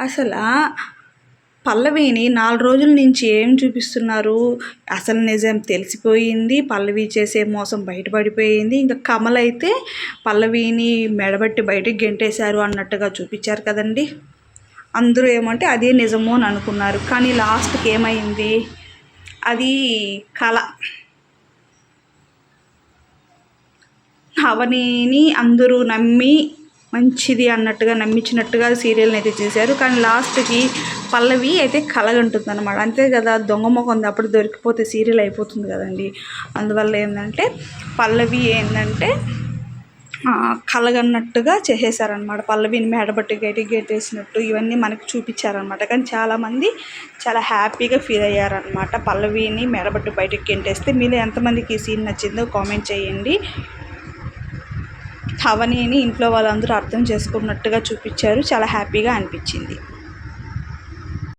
అసలు పల్లవిని నాలుగు రోజుల నుంచి ఏం చూపిస్తున్నారు? అసలు నిజం తెలిసిపోయింది. పల్లవి చేసే మోసం బయటపడిపోయింది. ఇంకా కమల్ అయితే పల్లవిని మెడబట్టి బయటకు గెంటేశారు అన్నట్టుగా చూపించారు కదండి. అందరూ ఏమంటే అదే నిజము అని అనుకున్నారు. కానీ లాస్ట్కి ఏమైంది? అది కళ. అవనిని అందరూ నమ్మి మంచిది అన్నట్టుగా నమ్మించినట్టుగా సీరియల్ని అయితే చేశారు. కానీ లాస్ట్కి పల్లవి అయితే కలగంటుంది అనమాట అంతే కదా దొంగ మొఖం అప్పుడు దొరికిపోతే సీరియల్ అయిపోతుంది కదండి. అందువల్ల ఏంటంటే పల్లవి ఏంటంటే కలగన్నట్టుగా చేసేసారనమాట పల్లవిని మేడబట్టి గట్టి గెట్టేసినట్టు ఇవన్నీ మనకు చూపించారనమాట కానీ చాలామంది చాలా హ్యాపీగా ఫీల్ అయ్యారనమాట పల్లవిని మేడబట్టి బయటకు గెంటేస్తే. మీరు ఎంతమందికి ఈ సీన్ నచ్చిందో కామెంట్ చేయండి. అవనీని ఇంట్లో వాళ్ళందరూ అర్థం చేసుకున్నట్టుగా చూపించారు. చాలా హ్యాపీగా అనిపించింది.